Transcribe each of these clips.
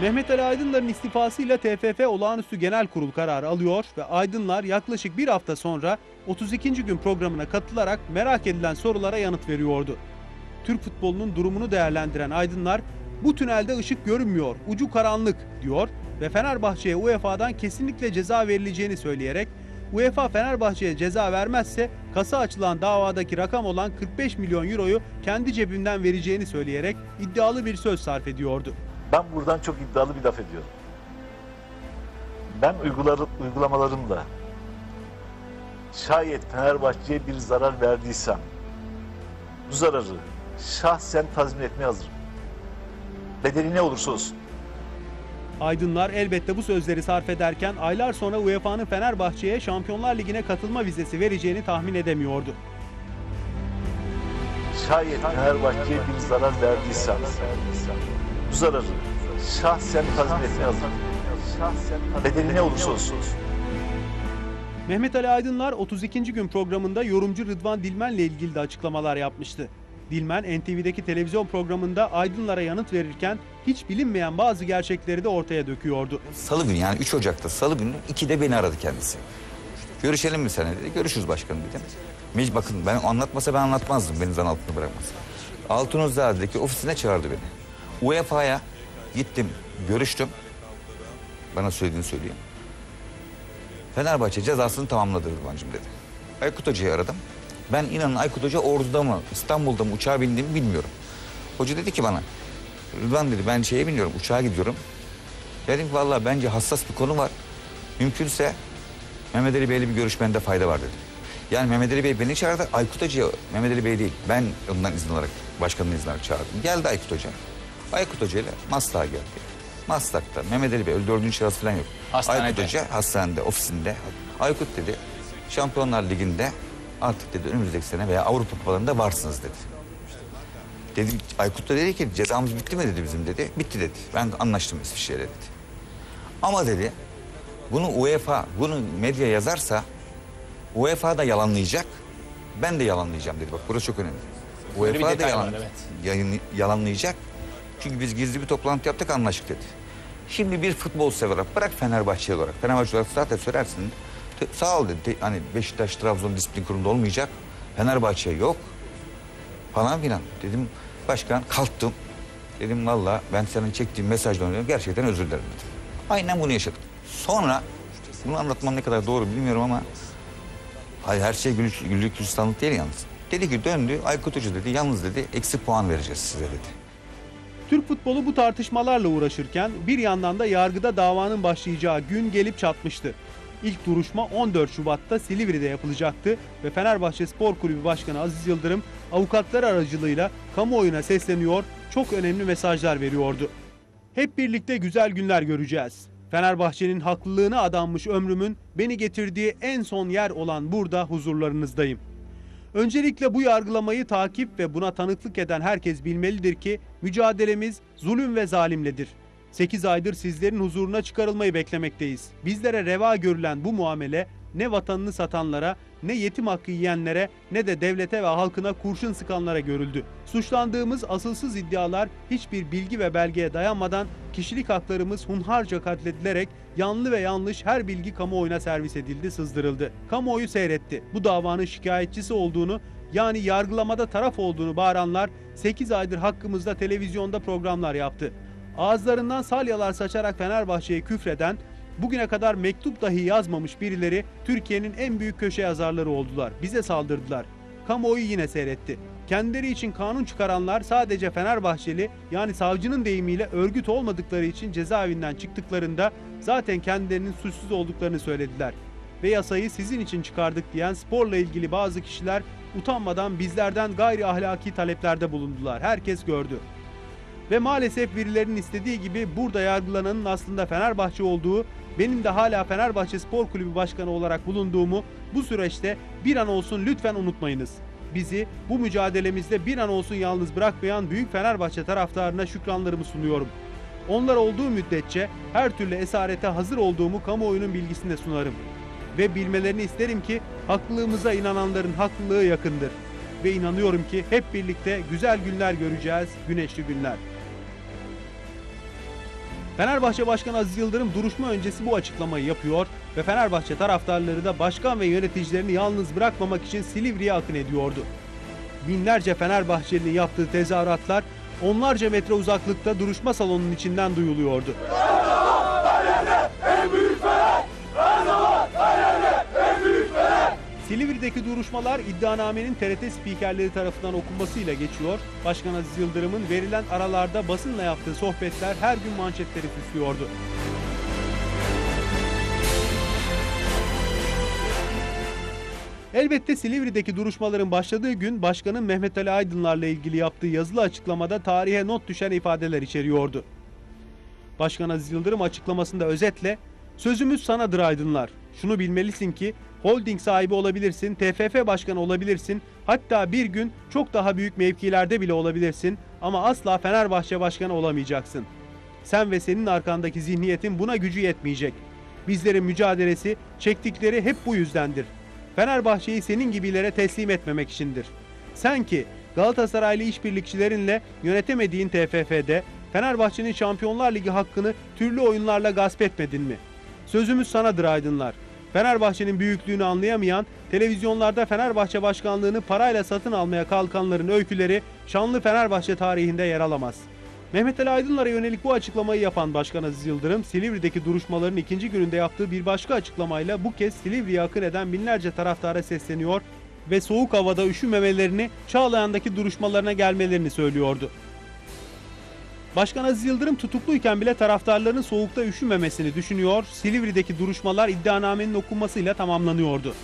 Mehmet Ali Aydınlar'ın istifasıyla TFF Olağanüstü Genel Kurul kararı alıyor ve Aydınlar yaklaşık bir hafta sonra 32. gün programına katılarak merak edilen sorulara yanıt veriyordu. Türk futbolunun durumunu değerlendiren Aydınlar bu tünelde ışık görünmüyor, ucu karanlık diyor ve Fenerbahçe'ye UEFA'dan kesinlikle ceza verileceğini söyleyerek UEFA Fenerbahçe'ye ceza vermezse kasa açılan davadaki rakam olan 45 milyon euroyu kendi cebinden vereceğini söyleyerek iddialı bir söz sarf ediyordu. Ben buradan çok iddialı bir laf ediyorum. Ben uyguları, uygulamalarımla şayet Fenerbahçe'ye bir zarar verdiysem bu zararı şahsen tazmin etmeye hazırım. Bedeli ne olursa olsun. Aydınlar elbette bu sözleri sarf ederken aylar sonra UEFA'nın Fenerbahçe'ye Şampiyonlar Ligi'ne katılma vizesi vereceğini tahmin edemiyordu. Şayet Fenerbahçe'ye bir zarar verdiysem bu zararı şahsen tazmin hazırım. Bedeli ne olursa olsun. Mehmet Ali Aydınlar 32. gün programında yorumcu Rıdvan Dilmen'le ilgili de açıklamalar yapmıştı. Dilmen NTV'deki televizyon programında Aydınlar'a yanıt verirken hiç bilinmeyen bazı gerçekleri de ortaya döküyordu. Salı günü yani 3 Ocak'ta salı günü 2'de beni aradı kendisi. Görüşelim mi seninle dedi. Görüşürüz başkanım dedim. Mec bakın ben anlatmasa ben anlatmazdım beni zan altında bırakmasa. Altunozzade'deki ofisine çağırdı beni. UEFA'ya gittim, görüştüm. Bana söylediğini söyleyeyim. Fenerbahçe cezasını tamamladı Rıdvan'cığım dedi. Aykut Hoca'yı aradım. Ben inanın Aykut Hoca Ordu'da mı, İstanbul'da mı uçağa bindiğimi bilmiyorum. Hoca dedi ki bana, Rıdvan dedi ben şeye biniyorum, uçağa gidiyorum. Dedim ki vallahi bence hassas bir konu var. Mümkünse Mehmet Ali Bey'le bir görüşmende fayda var dedi. Yani Mehmet Ali Bey beni çağırdı. Aykut Hoca'ya Mehmet Ali Bey değil. Ben ondan izin alarak, başkanın izin alarak çağırdım. Geldi Aykut Hoca. Aykut Hoca ile Maslak'a geldi. Maslak'ta Mehmet Ali Bey öyle dördüncü şahıs falan yok. Hastanede. Aykut Hoca hastanede, ofisinde. Aykut dedi Şampiyonlar Ligi'nde artık dedi önümüzdeki sene veya Avrupa kupalarında varsınız dedi. Dedim Aykut da dedi ki cezamız bitti mi dedi bizim dedi. Bitti dedi. Ben anlaştım Eskişehir'e dedi. Ama dedi bunu UEFA, bunu medya yazarsa UEFA da yalanlayacak. Ben de yalanlayacağım dedi. Bak burası çok önemli. Böyle UEFA da yalan, var, evet. yayın, yalanlayacak. Çünkü biz gizli bir toplantı yaptık anlaştık dedi. Şimdi bir futbol sever olarak bırak Fenerbahçe olarak. Fenerbahçe olarak zaten söylersin. Sağ ol dedi. Hani Beşiktaş, Trabzon disiplin kurulunda olmayacak. Fenerbahçe yok. Falan filan. Dedim başkan kalktım. Dedim valla ben senin çektiğin mesajdan öyle gerçekten özür dilerim dedim. Aynen bunu yaşadım. Sonra bunu anlatmam ne kadar doğru bilmiyorum ama hayır her şey güllük gülistanlık değil yalnız. Dedi ki döndü Aykut Hoca dedi yalnız dedi eksi puan vereceğiz size dedi. Türk futbolu bu tartışmalarla uğraşırken bir yandan da yargıda davanın başlayacağı gün gelip çatmıştı. İlk duruşma 14 Şubat'ta Silivri'de yapılacaktı ve Fenerbahçe Spor Kulübü Başkanı Aziz Yıldırım avukatlar aracılığıyla kamuoyuna sesleniyor, çok önemli mesajlar veriyordu. Hep birlikte güzel günler göreceğiz. Fenerbahçe'nin haklılığına adanmış ömrümün beni getirdiği en son yer olan burada huzurlarınızdayım. Öncelikle bu yargılamayı takip ve buna tanıklık eden herkes bilmelidir ki mücadelemiz zulüm ve zalimledir. 8 aydır sizlerin huzuruna çıkarılmayı beklemekteyiz. Bizlere reva görülen bu muamele ne vatanını satanlara, ne yetim hakkı yiyenlere, ne de devlete ve halkına kurşun sıkanlara görüldü. Suçlandığımız asılsız iddialar hiçbir bilgi ve belgeye dayanmadan kişilik haklarımız hunharca katledilerek yanlı ve yanlış her bilgi kamuoyuna servis edildi, sızdırıldı. Kamuoyu seyretti. Bu davanın şikayetçisi olduğunu yani yargılamada taraf olduğunu bağıranlar 8 aydır hakkımızda televizyonda programlar yaptı. Ağızlarından salyalar saçarak Fenerbahçe'ye küfreden, bugüne kadar mektup dahi yazmamış birileri Türkiye'nin en büyük köşe yazarları oldular. Bize saldırdılar. Kamuoyu yine seyretti. Kendileri için kanun çıkaranlar sadece Fenerbahçeli yani savcının deyimiyle örgüt olmadıkları için cezaevinden çıktıklarında zaten kendilerinin suçsuz olduklarını söylediler. Ve yasayı sizin için çıkardık diyen sporla ilgili bazı kişiler utanmadan bizlerden gayri ahlaki taleplerde bulundular. Herkes gördü. Ve maalesef birilerinin istediği gibi burada yargılananın aslında Fenerbahçe olduğu, benim de hala Fenerbahçe Spor Kulübü Başkanı olarak bulunduğumu bu süreçte bir an olsun lütfen unutmayınız. Bizi bu mücadelemizde bir an olsun yalnız bırakmayan büyük Fenerbahçe taraftarına şükranlarımı sunuyorum. Onlar olduğu müddetçe her türlü esarete hazır olduğumu kamuoyunun bilgisinde sunarım. Ve bilmelerini isterim ki haklılığımıza inananların haklılığı yakındır. Ve inanıyorum ki hep birlikte güzel günler göreceğiz, güneşli günler. Fenerbahçe Başkanı Aziz Yıldırım duruşma öncesi bu açıklamayı yapıyor ve Fenerbahçe taraftarları da başkan ve yöneticilerini yalnız bırakmamak için Silivri'ye akın ediyordu. Binlerce Fenerbahçeli'nin yaptığı tezahüratlar onlarca metre uzaklıkta duruşma salonunun içinden duyuluyordu. Silivri'deki duruşmalar iddianamenin TRT spikerleri tarafından okunmasıyla geçiyor. Başkan Aziz Yıldırım'ın verilen aralarda basınla yaptığı sohbetler her gün manşetleri süslüyordu. Elbette Silivri'deki duruşmaların başladığı gün başkanın Mehmet Ali Aydınlar'la ilgili yaptığı yazılı açıklamada tarihe not düşen ifadeler içeriyordu. Başkan Aziz Yıldırım açıklamasında özetle Sözümüz sanadır aydınlar. Şunu bilmelisin ki holding sahibi olabilirsin, TFF başkanı olabilirsin, hatta bir gün çok daha büyük mevkilerde bile olabilirsin ama asla Fenerbahçe başkanı olamayacaksın. Sen ve senin arkandaki zihniyetin buna gücü yetmeyecek. Bizlerin mücadelesi, çektikleri hep bu yüzdendir. Fenerbahçe'yi senin gibilere teslim etmemek içindir. Sen ki Galatasaraylı işbirlikçilerinle yönetemediğin TFF'de Fenerbahçe'nin Şampiyonlar Ligi hakkını türlü oyunlarla gasp etmedin mi? Sözümüz sanadır aydınlar. Fenerbahçe'nin büyüklüğünü anlayamayan, televizyonlarda Fenerbahçe başkanlığını parayla satın almaya kalkanların öyküleri şanlı Fenerbahçe tarihinde yer alamaz. Mehmet Ali Aydınlar'a yönelik bu açıklamayı yapan Başkan Aziz Yıldırım, Silivri'deki duruşmaların ikinci gününde yaptığı bir başka açıklamayla bu kez Silivri'ye akın eden binlerce taraftara sesleniyor ve soğuk havada üşümemelerini, Çağlayan'daki duruşmalarına gelmelerini söylüyordu. Başkan Aziz Yıldırım tutukluyken bile taraftarların soğukta üşümemesini düşünüyor, Silivri'deki duruşmalar iddianamenin okunmasıyla tamamlanıyordu.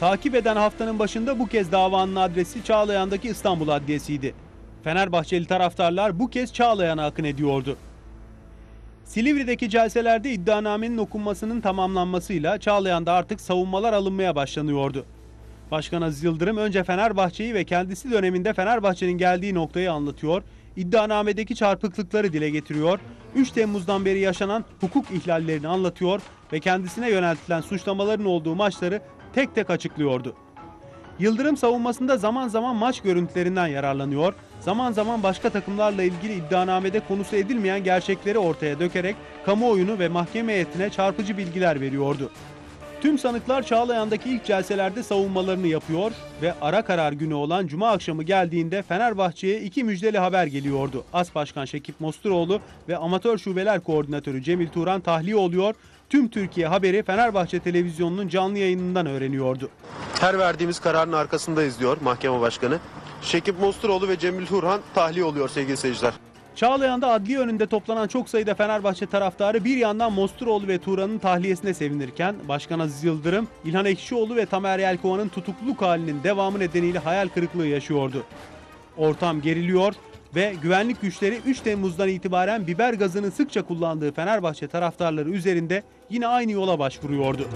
Takip eden haftanın başında bu kez davanın adresi Çağlayan'daki İstanbul Adliyesi'ydi. Fenerbahçeli taraftarlar bu kez Çağlayan'a akın ediyordu. Silivri'deki celselerde iddianamenin okunmasının tamamlanmasıyla Çağlayan'da artık savunmalar alınmaya başlanıyordu. Başkan Aziz Yıldırım önce Fenerbahçe'yi ve kendisi döneminde Fenerbahçe'nin geldiği noktayı anlatıyor, iddianamedeki çarpıklıkları dile getiriyor, 3 Temmuz'dan beri yaşanan hukuk ihlallerini anlatıyor ve kendisine yöneltilen suçlamaların olduğu maçları tek tek açıklıyordu. Yıldırım savunmasında zaman zaman maç görüntülerinden yararlanıyor, zaman zaman başka takımlarla ilgili iddianamede konusu edilmeyen gerçekleri ortaya dökerek kamuoyunu ve mahkeme heyetine çarpıcı bilgiler veriyordu. Tüm sanıklar Çağlayan'daki ilk celselerde savunmalarını yapıyor ve ara karar günü olan Cuma akşamı geldiğinde Fenerbahçe'ye iki müjdeli haber geliyordu. As Başkan Şekip Mosturoğlu ve Amatör Şubeler Koordinatörü Cemil Turan tahliye oluyor. Tüm Türkiye haberi Fenerbahçe Televizyonu'nun canlı yayınından öğreniyordu. Her verdiğimiz kararın arkasındayız diyor mahkeme başkanı. Şekip Mosturoğlu ve Cemil Turhan tahliye oluyor sevgili seyirciler. Çağlayan'da adliye önünde toplanan çok sayıda Fenerbahçe taraftarı bir yandan Mosturoğlu ve Turan'ın tahliyesine sevinirken Başkan Aziz Yıldırım, İlhan Ekşioğlu ve Tamer Yelkova'nın tutukluluk halinin devamı nedeniyle hayal kırıklığı yaşıyordu. Ortam geriliyor ve güvenlik güçleri 3 Temmuz'dan itibaren biber gazını sıkça kullandığı Fenerbahçe taraftarları üzerinde yine aynı yola başvuruyordu.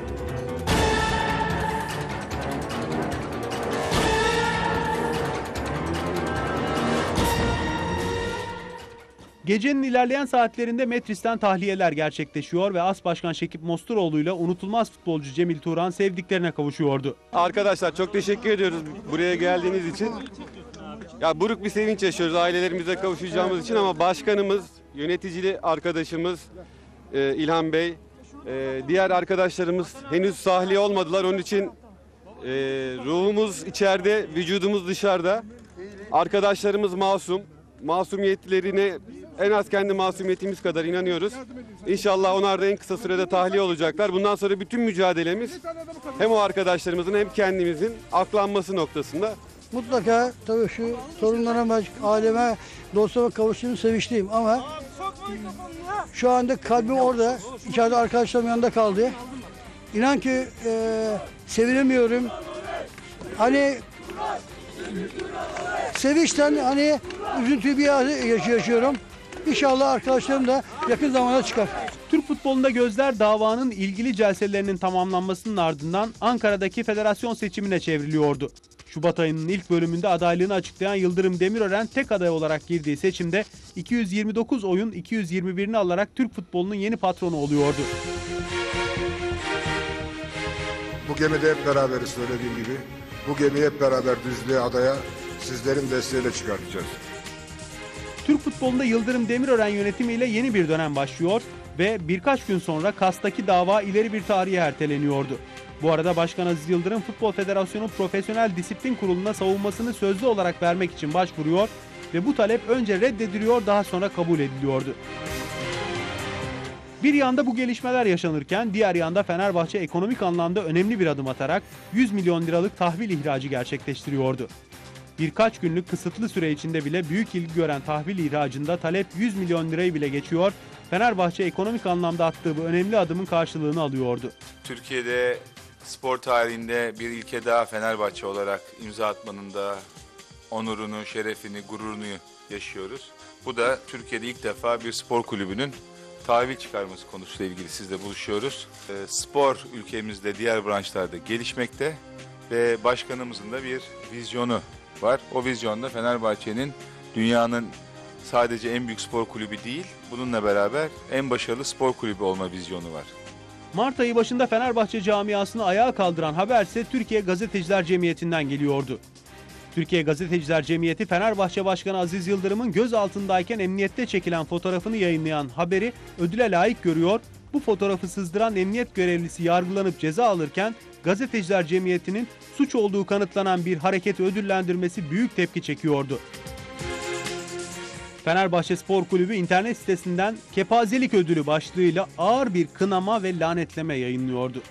Gecenin ilerleyen saatlerinde Metris'ten tahliyeler gerçekleşiyor ve As Başkan Şekip Mosturoğlu ile unutulmaz futbolcu Cemil Turan sevdiklerine kavuşuyordu. Arkadaşlar çok teşekkür ediyoruz buraya geldiğiniz için. Ya buruk bir sevinç yaşıyoruz ailelerimize kavuşacağımız için ama başkanımız, yöneticili arkadaşımız e, İlhan Bey, e, diğer arkadaşlarımız henüz sahliye olmadılar. Onun için e, ruhumuz içeride, vücudumuz dışarıda. Arkadaşlarımız masum. Masumiyetlerine en az kendi masumiyetimiz kadar inanıyoruz. İnşallah onlar da en kısa sürede tahliye olacaklar. Bundan sonra bütün mücadelemiz hem o arkadaşlarımızın hem kendimizin aklanması noktasında. Mutlaka tabii şu sorunlarıma, aileme, dostuma kavuştuğum sevinçliyim ama şu anda kalbim orada. İçeride arkadaşlarım yanında kaldı. İnan ki e, sevinemiyorum. Hani sevinçten hani üzüntü bir yaş- yaşıyorum. İnşallah arkadaşlarım da yakın zamanda çıkar. Türk futbolunda gözler davanın ilgili celselerinin tamamlanmasının ardından Ankara'daki federasyon seçimine çevriliyordu. Şubat ayının ilk bölümünde adaylığını açıklayan Yıldırım Demirören tek aday olarak girdiği seçimde 229 oyun 221'ini alarak Türk futbolunun yeni patronu oluyordu. Bu gemide hep beraberiz söylediğim gibi. Bu gemiyi hep beraber düzlüğe, adaya sizlerin desteğiyle çıkartacağız. Türk futbolunda Yıldırım Demirören yönetimiyle yeni bir dönem başlıyor ve birkaç gün sonra Kas'taki dava ileri bir tarihe erteleniyordu. Bu arada Başkan Aziz Yıldırım Futbol Federasyonu Profesyonel Disiplin Kurulu'na savunmasını sözlü olarak vermek için başvuruyor ve bu talep önce reddediliyor daha sonra kabul ediliyordu. Bir yanda bu gelişmeler yaşanırken diğer yanda Fenerbahçe ekonomik anlamda önemli bir adım atarak 100 milyon liralık tahvil ihracı gerçekleştiriyordu. Birkaç günlük kısıtlı süre içinde bile büyük ilgi gören tahvil ihracında talep 100 milyon lirayı bile geçiyor. Fenerbahçe ekonomik anlamda attığı bu önemli adımın karşılığını alıyordu. Türkiye'de spor tarihinde bir ilke daha Fenerbahçe olarak imza atmanın da onurunu, şerefini, gururunu yaşıyoruz. Bu da Türkiye'de ilk defa bir spor kulübünün tahvil çıkarması konusuyla ilgili sizle buluşuyoruz. Ee, Spor ülkemizde diğer branşlarda gelişmekte ve başkanımızın da bir vizyonu var. O vizyonda Fenerbahçe'nin dünyanın sadece en büyük spor kulübü değil, bununla beraber en başarılı spor kulübü olma vizyonu var. Mart ayı başında Fenerbahçe camiasını ayağa kaldıran haber ise Türkiye Gazeteciler Cemiyeti'nden geliyordu. Türkiye Gazeteciler Cemiyeti Fenerbahçe Başkanı Aziz Yıldırım'ın gözaltındayken emniyette çekilen fotoğrafını yayınlayan haberi ödüle layık görüyor. Bu fotoğrafı sızdıran emniyet görevlisi yargılanıp ceza alırken Gazeteciler Cemiyeti'nin suç olduğu kanıtlanan bir hareketi ödüllendirmesi büyük tepki çekiyordu. Fenerbahçe Spor Kulübü internet sitesinden kepazelik ödülü başlığıyla ağır bir kınama ve lanetleme yayınlıyordu.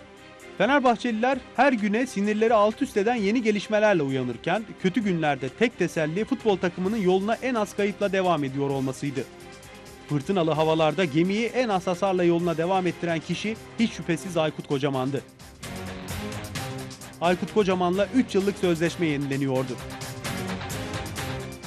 Fenerbahçeliler her güne sinirleri alt üst eden yeni gelişmelerle uyanırken kötü günlerde tek teselli futbol takımının yoluna en az kayıpla devam ediyor olmasıydı. Fırtınalı havalarda gemiyi en az hasarla yoluna devam ettiren kişi hiç şüphesiz Aykut Kocaman'dı. Aykut Kocaman'la 3 yıllık sözleşme yenileniyordu.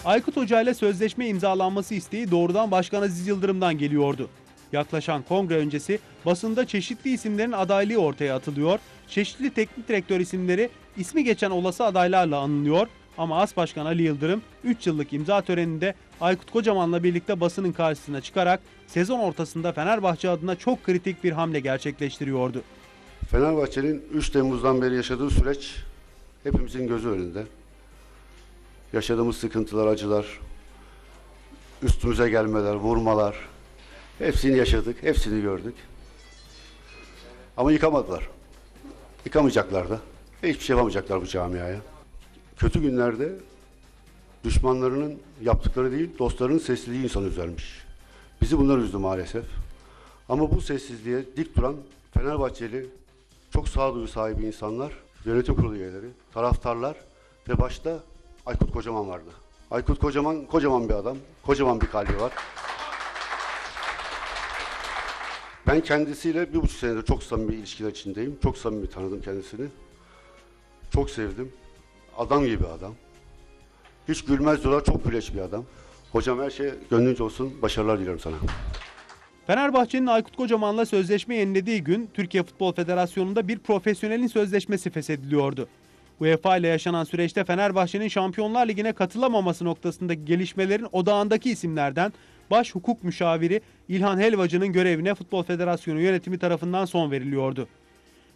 Aykut Hoca ile sözleşme imzalanması isteği doğrudan Başkan Aziz Yıldırım'dan geliyordu. Yaklaşan kongre öncesi basında çeşitli isimlerin adaylığı ortaya atılıyor, çeşitli teknik direktör isimleri ismi geçen olası adaylarla anılıyor ama As Başkan Ali Yıldırım 3 yıllık imza töreninde Aykut Kocaman'la birlikte basının karşısına çıkarak sezon ortasında Fenerbahçe adına çok kritik bir hamle gerçekleştiriyordu. Fenerbahçe'nin 3 Temmuz'dan beri yaşadığı süreç hepimizin gözü önünde. Yaşadığımız sıkıntılar, acılar, üstümüze gelmeler, vurmalar hepsini yaşadık, hepsini gördük. Ama yıkamadılar. Yıkamayacaklar da. Hiçbir şey yapamayacaklar bu camiaya. Kötü günlerde düşmanlarının yaptıkları değil, dostlarının sessizliği insanı üzermiş. Bizi bunlar üzdü maalesef. Ama bu sessizliğe dik duran Fenerbahçeli çok sağduyu sahibi insanlar, yönetim kurulu üyeleri, taraftarlar ve başta Aykut Kocaman vardı. Aykut Kocaman, kocaman bir adam, kocaman bir kalbi var. Ben kendisiyle bir buçuk senedir çok samimi ilişkiler içindeyim. Çok samimi tanıdım kendisini. Çok sevdim. Adam gibi adam. Hiç gülmez diyorlar, çok güleç bir adam. Hocam her şey gönlünce olsun, başarılar diliyorum sana. Fenerbahçe'nin Aykut Kocaman'la sözleşme yenilediği gün Türkiye Futbol Federasyonu'nda bir profesyonelin sözleşmesi feshediliyordu. UEFA ile yaşanan süreçte Fenerbahçe'nin Şampiyonlar Ligi'ne katılamaması noktasındaki gelişmelerin odağındaki isimlerden baş hukuk müşaviri İlhan Helvacı'nın görevine Futbol Federasyonu yönetimi tarafından son veriliyordu.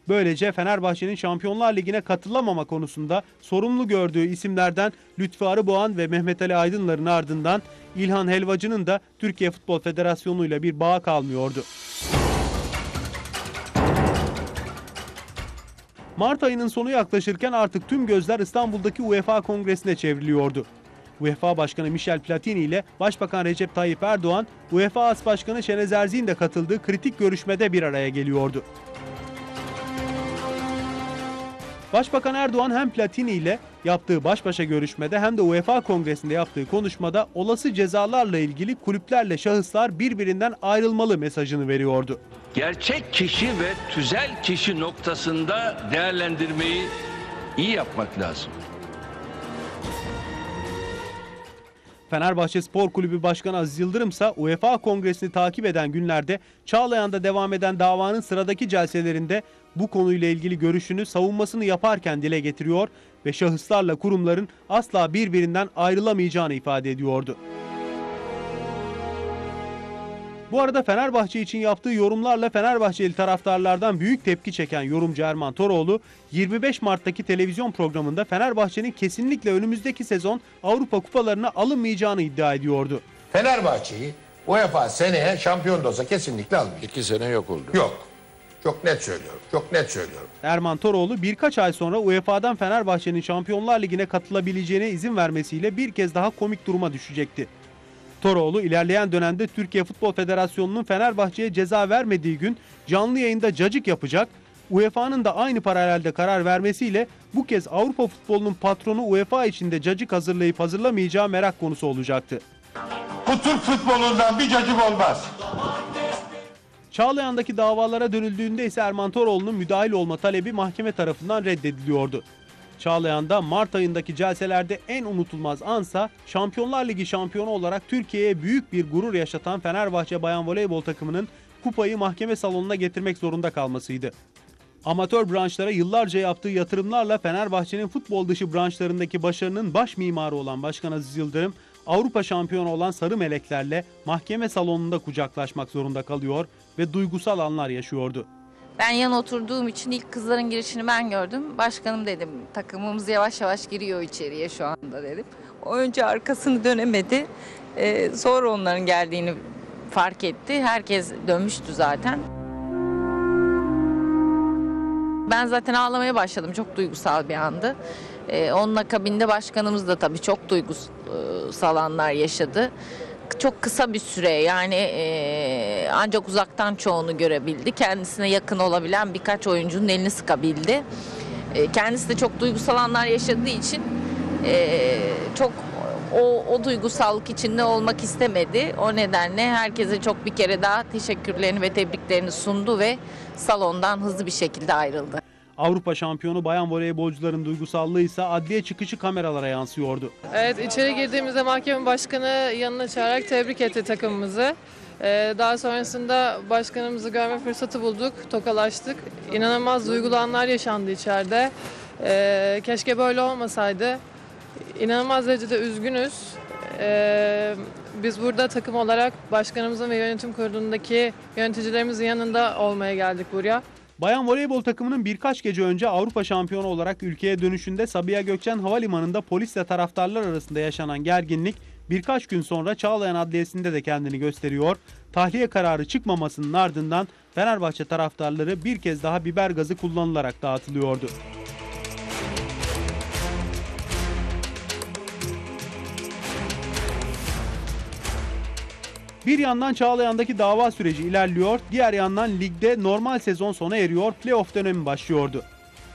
Böylece Fenerbahçe'nin Şampiyonlar Ligi'ne katılamama konusunda sorumlu gördüğü isimlerden Lütfü Arıboğan ve Mehmet Ali Aydınlar'ın ardından İlhan Helvacı'nın da Türkiye Futbol Federasyonu ile bir bağı kalmıyordu. Mart ayının sonu yaklaşırken artık tüm gözler İstanbul'daki UEFA Kongresi'ne çevriliyordu. UEFA Başkanı Michel Platini ile Başbakan Recep Tayyip Erdoğan, UEFA As Başkanı Şenez Erzi'nin de katıldığı kritik görüşmede bir araya geliyordu. Başbakan Erdoğan hem Platini ile yaptığı baş başa görüşmede hem de UEFA Kongresi'nde yaptığı konuşmada olası cezalarla ilgili kulüplerle şahıslar birbirinden ayrılmalı mesajını veriyordu. gerçek kişi ve tüzel kişi noktasında değerlendirmeyi iyi yapmak lazım. Fenerbahçe Spor Kulübü Başkanı Aziz Yıldırım ise UEFA Kongresi'ni takip eden günlerde Çağlayan'da devam eden davanın sıradaki celselerinde bu konuyla ilgili görüşünü savunmasını yaparken dile getiriyor ve şahıslarla kurumların asla birbirinden ayrılamayacağını ifade ediyordu. Bu arada Fenerbahçe için yaptığı yorumlarla Fenerbahçeli taraftarlardan büyük tepki çeken yorumcu Erman Toroğlu, 25 Mart'taki televizyon programında Fenerbahçe'nin kesinlikle önümüzdeki sezon Avrupa kupalarına alınmayacağını iddia ediyordu. Fenerbahçe'yi UEFA seneye şampiyon da olsa kesinlikle almayacak. İki sene yok oldu. Yok. Çok net söylüyorum. Çok net söylüyorum. Erman Toroğlu birkaç ay sonra UEFA'dan Fenerbahçe'nin Şampiyonlar Ligi'ne katılabileceğine izin vermesiyle bir kez daha komik duruma düşecekti. Toroğlu ilerleyen dönemde Türkiye Futbol Federasyonu'nun Fenerbahçe'ye ceza vermediği gün canlı yayında cacık yapacak. UEFA'nın da aynı paralelde karar vermesiyle bu kez Avrupa futbolunun patronu UEFA içinde cacık hazırlayıp hazırlamayacağı merak konusu olacaktı. Bu Türk futbolundan bir cacık olmaz. Çağlayan'daki davalara dönüldüğünde ise Erman Toroğlu'nun müdahil olma talebi mahkeme tarafından reddediliyordu. Çağlayan'da Mart ayındaki celselerde en unutulmaz ansa Şampiyonlar Ligi şampiyonu olarak Türkiye'ye büyük bir gurur yaşatan Fenerbahçe Bayan Voleybol takımının kupayı mahkeme salonuna getirmek zorunda kalmasıydı. Amatör branşlara yıllarca yaptığı yatırımlarla Fenerbahçe'nin futbol dışı branşlarındaki başarının baş mimarı olan Başkan Aziz Yıldırım, Avrupa şampiyonu olan Sarı Meleklerle mahkeme salonunda kucaklaşmak zorunda kalıyor ve duygusal anlar yaşıyordu. Ben yan oturduğum için ilk kızların girişini ben gördüm. Başkanım dedim takımımız yavaş yavaş giriyor içeriye şu anda dedim. O önce arkasını dönemedi. Ee, sonra onların geldiğini fark etti. Herkes dönmüştü zaten. Ben zaten ağlamaya başladım. Çok duygusal bir andı. Ee, onun akabinde başkanımız da tabii çok duygusal anlar yaşadı. Çok kısa bir süre yani e, ancak uzaktan çoğunu görebildi. Kendisine yakın olabilen birkaç oyuncunun elini sıkabildi. E, kendisi de çok duygusal anlar yaşadığı için e, çok o, o duygusallık içinde olmak istemedi. O nedenle herkese çok bir kere daha teşekkürlerini ve tebriklerini sundu ve salondan hızlı bir şekilde ayrıldı. Avrupa şampiyonu bayan voleybolcuların duygusallığı ise adliye çıkışı kameralara yansıyordu. Evet içeri girdiğimizde mahkeme başkanı yanına çağırarak tebrik etti takımımızı. Ee, daha sonrasında başkanımızı görme fırsatı bulduk, tokalaştık. İnanılmaz duygulu anlar yaşandı içeride. Ee, keşke böyle olmasaydı. İnanılmaz derecede üzgünüz. Ee, biz burada takım olarak başkanımızın ve yönetim kurulundaki yöneticilerimizin yanında olmaya geldik buraya. Bayan voleybol takımının birkaç gece önce Avrupa şampiyonu olarak ülkeye dönüşünde Sabiha Gökçen Havalimanı'nda polisle taraftarlar arasında yaşanan gerginlik birkaç gün sonra Çağlayan Adliyesi'nde de kendini gösteriyor. Tahliye kararı çıkmamasının ardından Fenerbahçe taraftarları bir kez daha biber gazı kullanılarak dağıtılıyordu. Bir yandan Çağlayan'daki dava süreci ilerliyor, diğer yandan ligde normal sezon sona eriyor, playoff dönemi başlıyordu.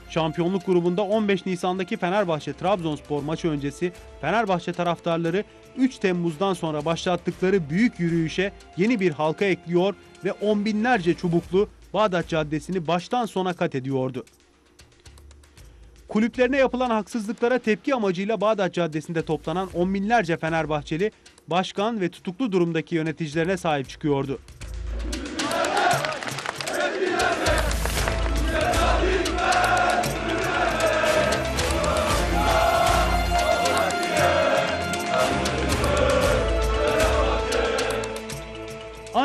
Şampiyonluk grubunda 15 Nisan'daki Fenerbahçe-Trabzonspor maçı öncesi Fenerbahçe taraftarları 3 Temmuz'dan sonra başlattıkları büyük yürüyüşe yeni bir halka ekliyor ve on binlerce çubuklu Bağdat Caddesi'ni baştan sona kat ediyordu. Kulüplerine yapılan haksızlıklara tepki amacıyla Bağdat Caddesi'nde toplanan on binlerce Fenerbahçeli başkan ve tutuklu durumdaki yöneticilerine sahip çıkıyordu.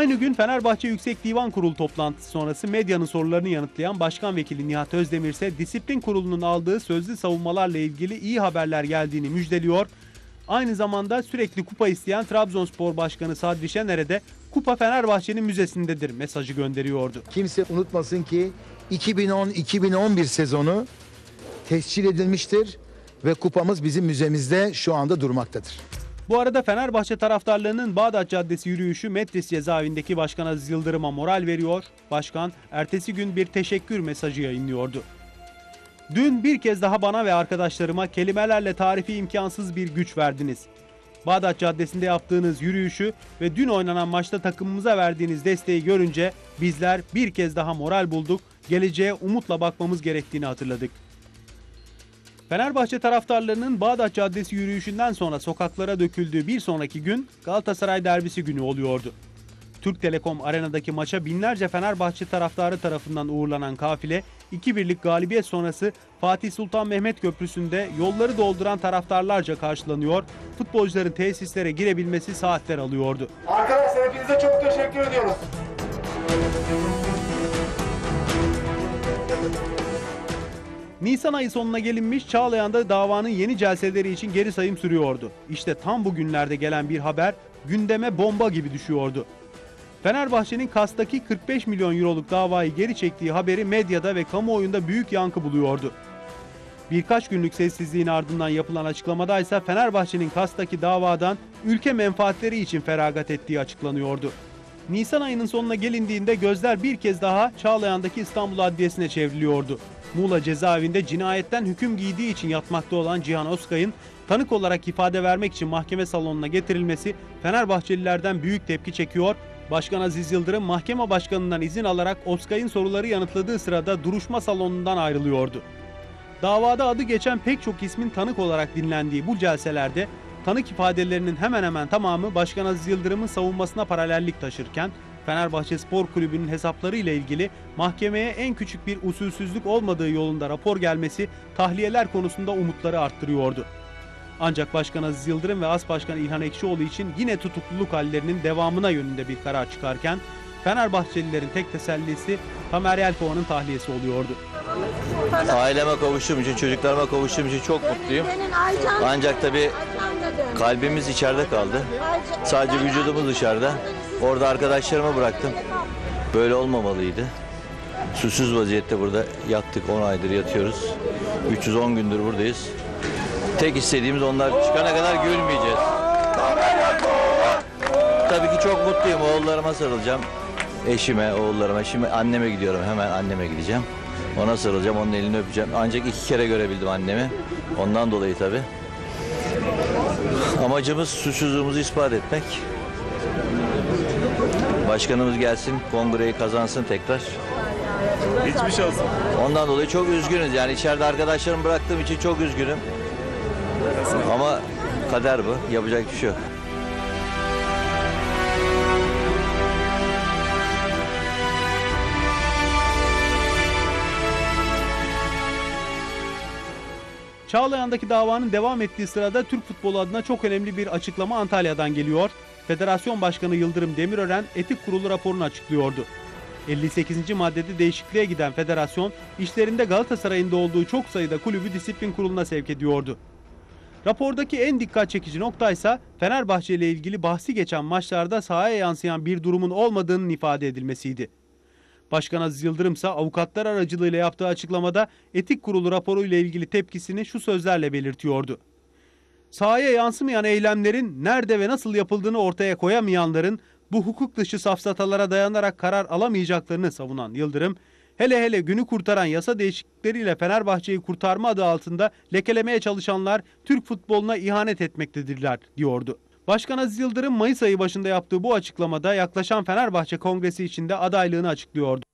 Aynı gün Fenerbahçe Yüksek Divan Kurulu toplantısı sonrası medyanın sorularını yanıtlayan Başkan Vekili Nihat Özdemir ise disiplin kurulunun aldığı sözlü savunmalarla ilgili iyi haberler geldiğini müjdeliyor. Aynı zamanda sürekli kupa isteyen Trabzonspor Başkanı Sadri Şener'e de kupa Fenerbahçe'nin müzesindedir mesajı gönderiyordu. Kimse unutmasın ki 2010-2011 sezonu tescil edilmiştir ve kupamız bizim müzemizde şu anda durmaktadır. Bu arada Fenerbahçe taraftarlarının Bağdat Caddesi yürüyüşü Metris cezaevindeki Başkan Aziz Yıldırım'a moral veriyor. Başkan ertesi gün bir teşekkür mesajı yayınlıyordu. Dün bir kez daha bana ve arkadaşlarıma kelimelerle tarifi imkansız bir güç verdiniz. Bağdat Caddesi'nde yaptığınız yürüyüşü ve dün oynanan maçta takımımıza verdiğiniz desteği görünce bizler bir kez daha moral bulduk, geleceğe umutla bakmamız gerektiğini hatırladık. Fenerbahçe taraftarlarının Bağdat Caddesi yürüyüşünden sonra sokaklara döküldüğü bir sonraki gün Galatasaray derbisi günü oluyordu. Türk Telekom Arena'daki maça binlerce Fenerbahçe taraftarı tarafından uğurlanan kafile 2-1'lik galibiyet sonrası Fatih Sultan Mehmet Köprüsü'nde yolları dolduran taraftarlarca karşılanıyor, futbolcuların tesislere girebilmesi saatler alıyordu. Arkadaşlar hepinize çok teşekkür ediyoruz. Nisan ayı sonuna gelinmiş Çağlayan'da davanın yeni celseleri için geri sayım sürüyordu. İşte tam bu günlerde gelen bir haber gündeme bomba gibi düşüyordu. Fenerbahçe'nin Kas'taki 45 milyon euroluk davayı geri çektiği haberi medyada ve kamuoyunda büyük yankı buluyordu. Birkaç günlük sessizliğin ardından yapılan açıklamada ise Fenerbahçe'nin Kas'taki davadan ülke menfaatleri için feragat ettiği açıklanıyordu. Nisan ayının sonuna gelindiğinde gözler bir kez daha Çağlayan'daki İstanbul Adliyesi'ne çevriliyordu. Muğla cezaevinde cinayetten hüküm giydiği için yatmakta olan Cihan Özkay'ın tanık olarak ifade vermek için mahkeme salonuna getirilmesi Fenerbahçelilerden büyük tepki çekiyor. Başkan Aziz Yıldırım mahkeme başkanından izin alarak Özkay'ın soruları yanıtladığı sırada duruşma salonundan ayrılıyordu. Davada adı geçen pek çok ismin tanık olarak dinlendiği bu celselerde tanık ifadelerinin hemen hemen tamamı Başkan Aziz Yıldırım'ın savunmasına paralellik taşırken Fenerbahçe Spor Kulübü'nün hesapları ile ilgili mahkemeye en küçük bir usulsüzlük olmadığı yolunda rapor gelmesi tahliyeler konusunda umutları arttırıyordu. Ancak Başkan Aziz Yıldırım ve As Başkan İlhan Ekşioğlu için yine tutukluluk hallerinin devamına yönünde bir karar çıkarken Fenerbahçelilerin tek tesellisi Tamer Yelkova'nın tahliyesi oluyordu. Aileme kavuştuğum için, çocuklarıma kavuştuğum için çok mutluyum. Ancak tabii kalbimiz içeride kaldı. Sadece vücudumuz dışarıda. Orada arkadaşlarıma bıraktım. Böyle olmamalıydı. Susuz vaziyette burada yattık, 10 aydır yatıyoruz. 310 gündür buradayız. Tek istediğimiz onlar çıkana kadar gülmeyeceğiz. Tabii ki çok mutluyum. Oğullarıma sarılacağım. Eşime, oğullarıma. Şimdi anneme gidiyorum. Hemen anneme gideceğim. Ona sarılacağım, onun elini öpeceğim. Ancak iki kere görebildim annemi. Ondan dolayı tabii. Amacımız suçsuzluğumuzu ispat etmek. Başkanımız gelsin, kongreyi kazansın tekrar. Geçmiş olsun. Ondan dolayı çok üzgünüz. Yani içeride arkadaşlarımı bıraktığım için çok üzgünüm. Ama kader bu. Yapacak bir şey yok. Çağlayan'daki davanın devam ettiği sırada Türk futbolu adına çok önemli bir açıklama Antalya'dan geliyor. Federasyon Başkanı Yıldırım Demirören etik kurulu raporunu açıklıyordu. 58. maddede değişikliğe giden federasyon işlerinde Galatasaray'ın da olduğu çok sayıda kulübü disiplin kuruluna sevk ediyordu. Rapordaki en dikkat çekici nokta ise Fenerbahçe ile ilgili bahsi geçen maçlarda sahaya yansıyan bir durumun olmadığının ifade edilmesiydi. Başkan Aziz Yıldırım ise avukatlar aracılığıyla yaptığı açıklamada etik kurulu raporu ile ilgili tepkisini şu sözlerle belirtiyordu. Sahaya yansımayan eylemlerin nerede ve nasıl yapıldığını ortaya koyamayanların bu hukuk dışı safsatalara dayanarak karar alamayacaklarını savunan Yıldırım, hele hele günü kurtaran yasa değişiklikleriyle Fenerbahçe'yi kurtarma adı altında lekelemeye çalışanlar Türk futboluna ihanet etmektedirler diyordu. Başkan Aziz Yıldırım Mayıs ayı başında yaptığı bu açıklamada yaklaşan Fenerbahçe Kongresi içinde adaylığını açıklıyordu.